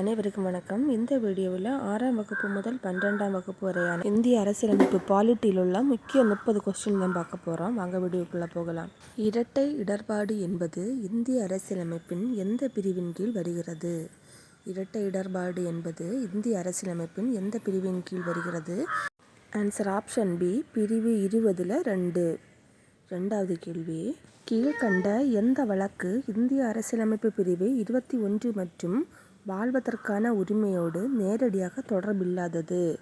அனைவருக்கும் வணக்கம். இந்த வீடியோவில் ஆறாம் வகுப்பு முதல் பன்னிரெண்டாம் வகுப்பு வரையான இந்திய அரசியலமைப்பு பாலிட்டியில் உள்ள முக்கிய முப்பது கொஸ்டின் தான் பார்க்க போகிறோம் வாங்க வீடியோக்குள்ளே போகலாம். இரட்டை இடர்பாடு என்பது இந்திய அரசியலமைப்பின் எந்த பிரிவின் கீழ் வருகிறது? இரட்டை இடர்பாடு என்பது இந்திய அரசியலமைப்பின் எந்த பிரிவின் கீழ் வருகிறது? ஆன்சர் ஆப்ஷன் பி பிரிவு இருபதில் ரெண்டு. ரெண்டாவது கேள்வி கீழ்கண்ட எந்த வழக்கு இந்திய அரசியலமைப்பு பிரிவு இருபத்தி ஒன்று மற்றும் வாழ்வதற்கான உரிமையோடு நேரடியாக தொடர்பில்லாதது.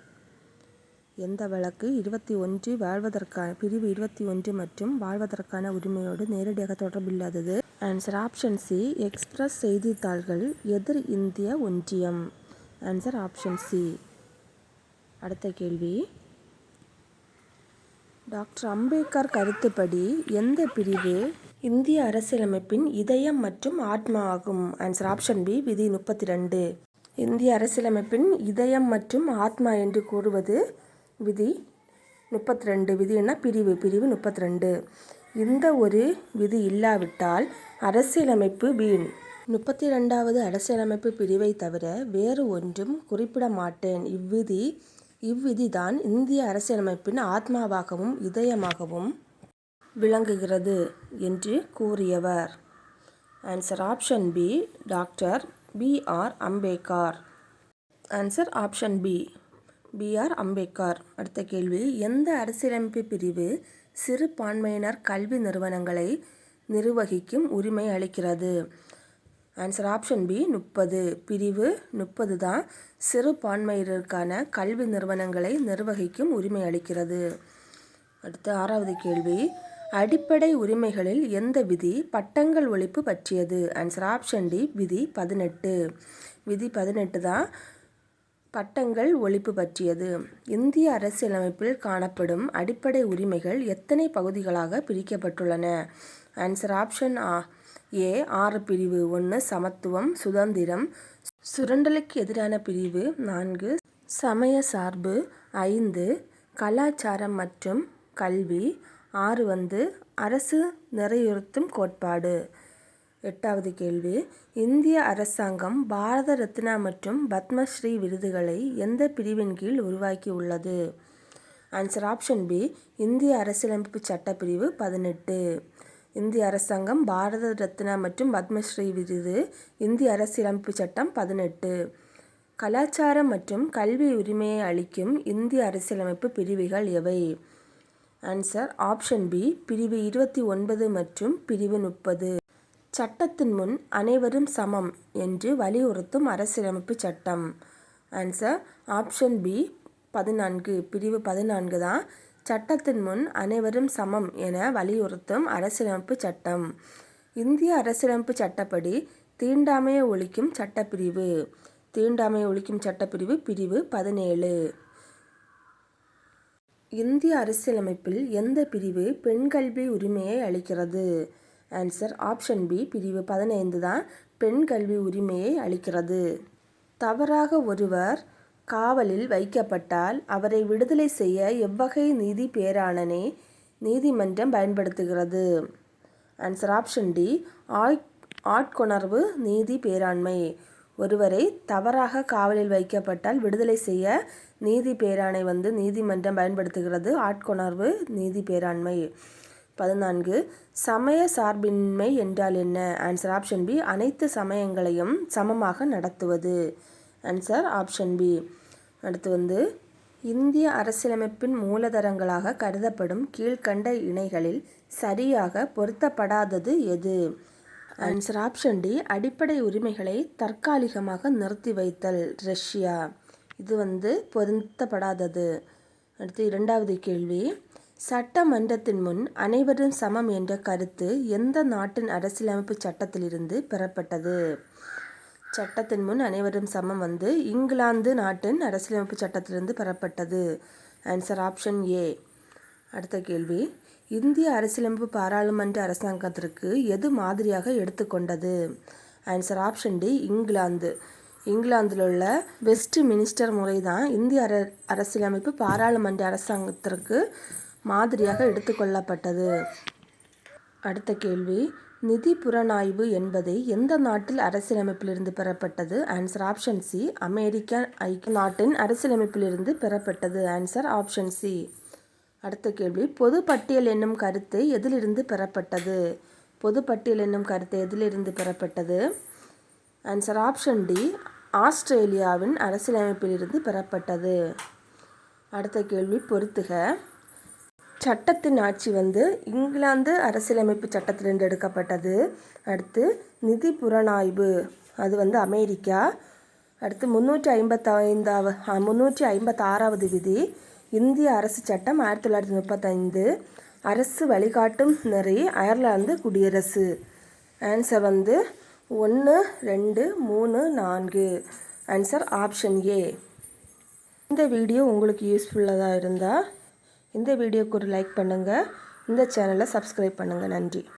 எந்த வழக்கு இருபத்தி ஒன்று வாழ்வதற்கான பிரிவு இருபத்தி ஒன்று மற்றும் வாழ்வதற்கான உரிமையோடு நேரடியாக தொடர்பில்லாதது. ஆன்சர் ஆப்ஷன் சி எக்ஸ்பிரஸ் செய்தித்தாள்கள் எதிர் இந்திய ஒன்றியம். ஆன்சர் ஆப்ஷன் சி அடுத்த கேள்வி. டாக்டர் அம்பேத்கர் கருத்துப்படி எந்த பிரிவு இந்திய அரசியலமைப்பின் இதயம் மற்றும் ஆத்மா ஆகும் ஆன்சர் ஆப்ஷன் பி விதி முப்பத்தி ரெண்டு இந்திய அரசியலமைப்பின் இதயம் மற்றும் ஆத்மா என்று கூறுவது விதி முப்பத்தி ரெண்டு விதி பிரிவு பிரிவு முப்பத்தி ரெண்டு இந்த ஒரு விதி இல்லாவிட்டால் அரசியலமைப்பு வீண். முப்பத்தி ரெண்டாவது அரசியலமைப்பு பிரிவை தவிர வேறு ஒன்றும் குறிப்பிட மாட்டேன். இவ்விதி இவ்விதிதான் இந்திய அரசியலமைப்பின் ஆத்மாவாகவும் இதயமாகவும் விளங்குகிறது என்று கூறியவர். Answer option B doctor B R answer option B B R Ambedkar. அடுத்த கேள்வி எந்த அரசியலமைப்பு பிரிவு சிறுபான்மையினர் கல்வி நிறுவனங்களை நிர்வகிக்கும் உரிமை அளிக்கிறது? ஆன்சர் ஆப்ஷன் பி முப்பது. பிரிவு முப்பது தான் சிறுபான்மையினருக்கான கல்வி நிறுவனங்களை நிர்வகிக்கும் உரிமை அளிக்கிறது. அடுத்த ஆறாவது கேள்வி அடிப்படை உரிமைகளில் எந்த விதி பட்டங்கள் ஒழிப்பு பற்றியது? ஆன்சர் ஆப்ஷன் டி விதி பதினெட்டு. விதி பதினெட்டு தான் பட்டங்கள் ஒழிப்பு பற்றியது. இந்திய அரசியலமைப்பில் காணப்படும் அடிப்படை உரிமைகள் எத்தனை பகுதிகளாக பிரிக்கப்பட்டுள்ளன? ஆன்சர் ஆப்ஷன் ஆ ஏ ஆறு பிரிவு. ஒன்று சமத்துவம் சுதந்திரம் சுரண்டலுக்கு எதிரான பிரிவு. நான்கு சமய சார்பு. ஐந்து கலாச்சாரம் மற்றும் கல்வி. ஆறு வந்து அரசு நிறையுறுத்தும் கோட்பாடு. எட்டாவது கேள்வி. இந்திய அரசாங்கம் பாரத ரத்னா மற்றும் பத்மஸ்ரீ விருதுகளை எந்த பிரிவின் கீழ் உருவாக்கி உள்ளது ஆன்சர் ஆப்ஷன் பி. இந்திய அரசியலமைப்பு சட்டப்பிரிவு பதினெட்டு. இந்திய அரசாங்கம் பாரத ரத்னா மற்றும் பத்மஸ்ரீ விருது இந்திய அரசியலமைப்பு சட்டம் பதினெட்டு. கலாச்சாரம் மற்றும் கல்வி உரிமையை அளிக்கும் இந்திய அரசியலமைப்பு பிரிவுகள் எவை? ஆன்சர் ஆப்ஷன் பி பிரிவு இருபத்தி ஒன்பது மற்றும் பிரிவு முப்பது. சட்டத்தின் முன் அனைவரும் சமம் என்று வலியுறுத்தும் அரசியலமைப்பு சட்டம். ஆன்சர் ஆப்ஷன் பி பதினான்கு பிரிவு பதினான்கு தான் சட்டத்தின் முன் அனைவரும் சமம் என வலியுறுத்தும் அரசியலமைப்பு சட்டம். இந்திய அரசியலமைப்பு சட்டப்படி தீண்டாமையை ஒழிக்கும் சட்டப்பிரிவு. தீண்டாமையை ஒழிக்கும் சட்டப்பிரிவு பிரிவு பதினேழு. இந்திய அரசியலமைப்பில் எந்த பிரிவு பெண் கல்வி உரிமையை அளிக்கிறது? ஆன்சர் ஆப்ஷன் பி பிரிவு பதினைந்து தான் பெண் கல்வி உரிமையை அளிக்கிறது. தவறாக ஒருவர் காவலில் வைக்கப்பட்டால் அவரை விடுதலை செய்ய எவ்வகை நீதி பேராணனை நீதிமன்றம் பயன்படுத்துகிறது. ஆன்சர் ஆப்ஷன் டி ஆட்கொணர்வு நீதி பேராண்மை. ஒருவரை தவறாக காவலில் வைக்கப்பட்டால் விடுதலை செய்ய நீதி பேராணை வந்து நீதிமன்றம் பயன்படுத்துகிறது. ஆட்கொணர்வு நீதி பேராண்மை. பதினான்கு சமய சார்பின்மை என்றால் என்ன? ஆன்சர் ஆப்ஷன் பி அனைத்து சமயங்களையும் சமமாக நடத்துவது. ஆன்சர் ஆப்ஷன் பி அடுத்து வந்து இந்திய அரசியலமைப்பின் மூலதரங்களாக கருதப்படும் கீழ்கண்ட இணைகளில் சரியாக பொருத்தப்படாதது எது? ஆன்சர் ஆப்ஷன் டி அடிப்படை உரிமைகளை தற்காலிகமாக நிறுத்தி வைத்தல் ரஷ்யா. இது வந்து பொருத்தப்படாதது. அடுத்து இரண்டாவது கேள்வி. சட்டமன்றத்தின் முன் அனைவரும் சமம் என்ற கருத்து எந்த நாட்டின் அரசியலமைப்பு சட்டத்திலிருந்து பெறப்பட்டது? சட்டத்தின் முன் அனைவரும் சமம் வந்து இங்கிலாந்து நாட்டின் அரசியலமைப்பு சட்டத்திலிருந்து பெறப்பட்டது. Answer option A. அடுத்த கேள்வி. இந்திய அரசியலமைப்பு பாராளுமன்ற அரசாங்கத்திற்கு எது மாதிரியாக எடுத்துக்கொண்டது ஆன்சர் ஆப்ஷன் டி இங்கிலாந்து. இங்கிலாந்தில் உள்ள வெஸ்ட் மினிஸ்டர் முறை தான் இந்திய அர அரசியலமைப்பு பாராளுமன்ற அரசாங்கத்திற்கு மாதிரியாக எடுத்துக்கொள்ளப்பட்டது அடுத்த கேள்வி நிதி புலனாய்வு என்பது எந்த நாட்டில் அரசியலமைப்பிலிருந்து பெறப்பட்டது? ஆன்சர் ஆப்ஷன் சி அமெரிக்க ஐக்கிய நாட்டின் அரசியலமைப்பிலிருந்து பெறப்பட்டது. ஆன்சர் ஆப்ஷன் சி அடுத்த கேள்வி. பொது பட்டியல் என்னும் கருத்து எதிலிருந்து பெறப்பட்டது? பொது பட்டியல் என்னும் கருத்து எதிலிருந்து பெறப்பட்டது? ஆன்சர் ஆப்ஷன் டி ஆஸ்திரேலியாவின் அரசியலமைப்பிலிருந்து பெறப்பட்டது. அடுத்த கேள்வி பொறுத்துக. சட்டத்தின் ஆட்சி வந்து இங்கிலாந்து அரசியலமைப்பு சட்டத்திலிருந்து எடுக்கப்பட்டது. அடுத்து நிதி புலனாய்வு அது வந்து அமெரிக்கா. அடுத்து முந்நூற்றி ஐம்பத்தைந்தாவது முந்நூற்றி ஐம்பத்தாறாவது விதி இந்திய அரசு சட்டம் ஆயிரத்தி தொள்ளாயிரத்தி முப்பத்தைந்து அரசு வழிகாட்டும் நெறி அயர்லாந்து குடியரசு. ஆன்சர் வந்து ஒன்று ரெண்டு மூணு நான்கு. ஆன்சர் ஆப்ஷன் ஏ இந்த வீடியோ உங்களுக்கு யூஸ்ஃபுல்லாக இருந்தால் இந்த வீடியோக்கு ஒரு லைக் பண்ணுங்கள் இந்த சேனலை சப்ஸ்கிரைப் பண்ணுங்கள் நன்றி.